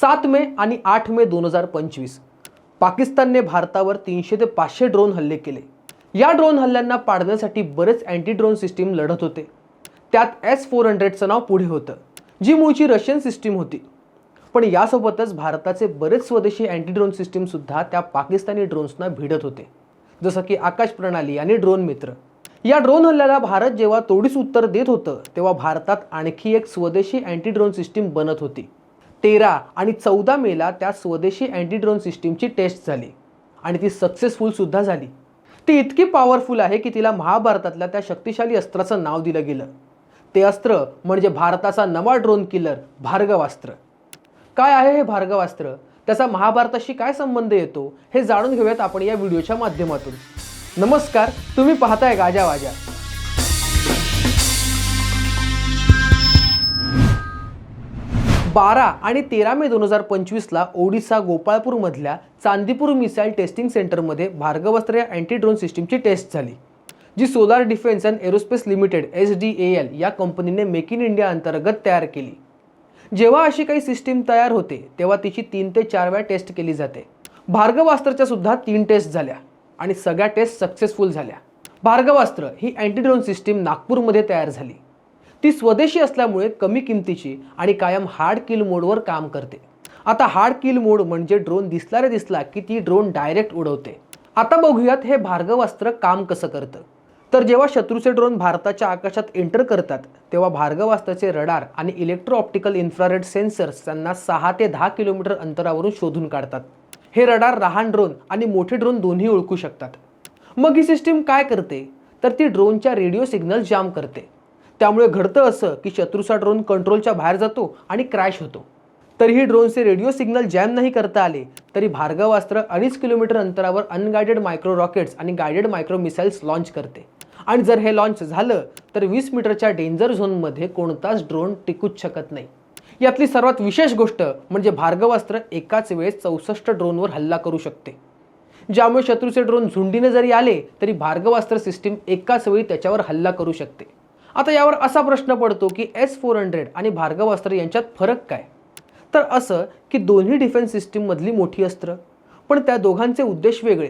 सात मे आणि आठ मे दोन हजार पंचवीस. पाकिस्तानने भारतावर तीनशे ते पाचशे ड्रोन हल्ले केले. या ड्रोन हल्ल्यांना पाडण्यासाठी बरेच अँटी ड्रोन सिस्टीम लढत होते. त्यात एस फोर हंड्रेडचं नाव पुढे होतं जी मूळची रशियन सिस्टीम होती. पण यासोबतच भारताचे बरेच स्वदेशी अँटी ड्रोन सिस्टीमसुद्धा त्या पाकिस्तानी ड्रोन्सना भिडत होते. जसं की आकाश प्रणाली आणि ड्रोन मित्र. या ड्रोन हल्ल्याला भारत जेव्हा तोडीस उत्तर देत होतं तेव्हा भारतात आणखी एक स्वदेशी अँटी ड्रोन सिस्टीम बनत होती. तेरा आणि चौदा मेला त्या स्वदेशी अँटी ड्रोन सिस्टीमची टेस्ट झाली. आणि ती सक्सेसफुलसुद्धा झाली. ती इतकी पॉवरफुल आहे की तिला महाभारतातल्या त्या शक्तिशाली अस्त्राचं नाव दिलं गेलं. ते अस्त्र म्हणजे भारताचा नवा ड्रोन किलर भार्गवास्त्र काय आहे हे भार्गवास्त्र त्याचा महाभारताशी काय संबंध येतो? हे जाणून घेऊयात आपण या व्हिडिओच्या माध्यमातून. नमस्कार तुम्ही पाहताय गाजा वाजा. बारा आणि तेरा मे दोन हजार पंचवीसला ओडिसा गोपाळपूरमधल्या चांदीपूर मिसाईल टेस्टिंग सेंटरमध्ये भार्गवस्त्र या अँटी ड्रोन सिस्टीमची टेस्ट झाली जी solar defence and aerospace limited S D A L या कंपनीने मेक इन इंडिया अंतर्गत तयार केली. जेव्हा अशी काही सिस्टीम तयार होते तेव्हा तिची तीन ते चार वेळा टेस्ट केली जाते. भार्गवास्त्रच्या सुद्धा तीन टेस्ट झाल्या आणि सगळ्या टेस्ट सक्सेसफुल झाल्या. भार्गवास्त्र ही अँटी ड्रोन सिस्टीम नागपूरमध्ये तयार झाली. ती स्वदेशी असल्यामुळे कमी किमतीची आणि कायम हार्ड किल मोडवर काम करते. आता हार्ड किल मोड म्हणजे ड्रोन दिसला रे दिसला की ती ड्रोन डायरेक्ट उडवते. आता बघूयात हे भार्गवास्त्र काम कसं करतं. तर जेव्हा शत्रूचे ड्रोन भारताच्या आकाशात एंटर करतात तेव्हा भार्गवास्त्राचे रडार आणि इलेक्ट्रो ऑप्टिकल इन्फ्रारेड सेन्सर्स त्यांना सहा ते दहा किलोमीटर अंतरावरून शोधून काढतात. हे रडार लहान ड्रोन आणि मोठे ड्रोन दोन्ही ओळखू शकतात. मग ही सिस्टीम काय करते? तर ती ड्रोनच्या रेडिओ सिग्नल जाम करते. त्यामुळे घडतं असं की शत्रूचा ड्रोन कंट्रोलच्या बाहेर जातो आणि क्रॅश होतो. तरीही ड्रोनचे रेडिओ सिग्नल जॅम नाही करता आले तरी भार्गवास्त्र अडीच किलोमीटर अंतरावर अनगायडेड मायक्रो रॉकेट्स आणि गायडेड मायक्रो मिसाईल्स लॉन्च करते. आणि जर हे लॉन्च झालं तर वीस मीटरच्या डेंजर झोनमध्ये कोणताच ड्रोन टिकूच शकत नाही. यातली सर्वात विशेष गोष्ट म्हणजे भार्गवास्त्र एकाच वेळेस चौसष्ट ड्रोनवर हल्ला करू शकते. ज्यामुळे शत्रूचे ड्रोन झुंडीने जरी आले तरी भार्गवास्त्र सिस्टीम एकाच वेळी त्याच्यावर हल्ला करू शकते. आता यावर असा प्रश्न पडतो की एस फोर हंड्रेड आणि भार्गवास्त्र यांच्यात फरक काय? तर असं की दोन्ही डिफेन्स सिस्टीममधली मोठी अस्त्र पण त्या दोघांचे उद्देश वेगळे.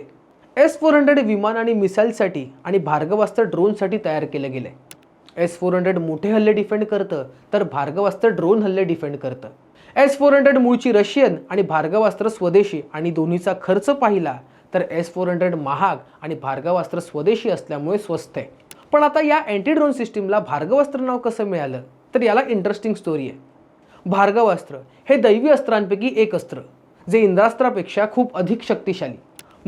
एस फोर हंड्रेड विमान आणि मिसाईलसाठी आणि भार्गवास्त्र ड्रोनसाठी तयार केलं गेलं. आहे एस फोर हंड्रेड मोठे हल्ले डिफेंड करतं तर भार्गवास्त्र ड्रोन हल्ले डिफेंड करतं. एस फोर हंड्रेड मूळची रशियन आणि भार्गवास्त्र स्वदेशी आणि दोन्हीचा खर्च पाहिला तर एस फोर हंड्रेड महाग आणि भार्गवास्त्र स्वदेशी असल्यामुळे स्वस्त आहे. पण आता या अँटी ड्रोन सिस्टीमला भार्गवास्त्र नाव कसं मिळालं? तर याला इंटरेस्टिंग स्टोरी आहे. भार्गवास्त्र हे दैवी अस्त्रांपैकी एक अस्त्र जे इंद्रास्त्रापेक्षा खूप अधिक शक्तिशाली.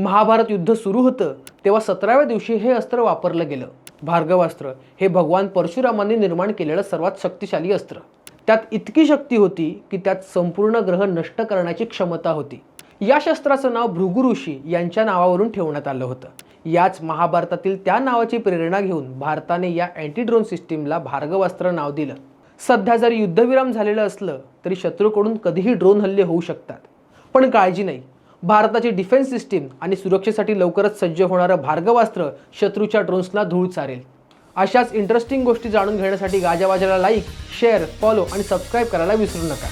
महाभारत युद्ध सुरू होतं तेव्हा सतराव्या दिवशी हे अस्त्र वापरलं गेलं. भार्गवास्त्र हे भगवान परशुरामांनी निर्माण केलेलं सर्वात शक्तिशाली अस्त्र. त्यात इतकी शक्ती होती की त्यात संपूर्ण ग्रह नष्ट करण्याची क्षमता होती. या शस्त्राचं नाव भृगु ऋषी यांच्या नावावरून ठेवण्यात आलं होतं. याच महाभारतातील त्या नावाची प्रेरणा घेऊन भारताने या अँटी ड्रोन सिस्टीमला भार्गवास्त्र नाव दिलं. सध्या जरी युद्धविराम झालेलं असलं तरी शत्रूकडून कधीही ड्रोन हल्ले होऊ शकतात. पण काळजी नाही. भारताची डिफेन्स सिस्टीम आणि सुरक्षेसाठी लवकरच सज्ज होणारं भार्गवास्त्र शत्रूच्या ड्रोन्सना धूळ चारेल. अशाच इंटरेस्टिंग गोष्टी जाणून घेण्यासाठी गाजावाजाला लाईक शेअर फॉलो आणि सबस्क्राईब करायला विसरू नका.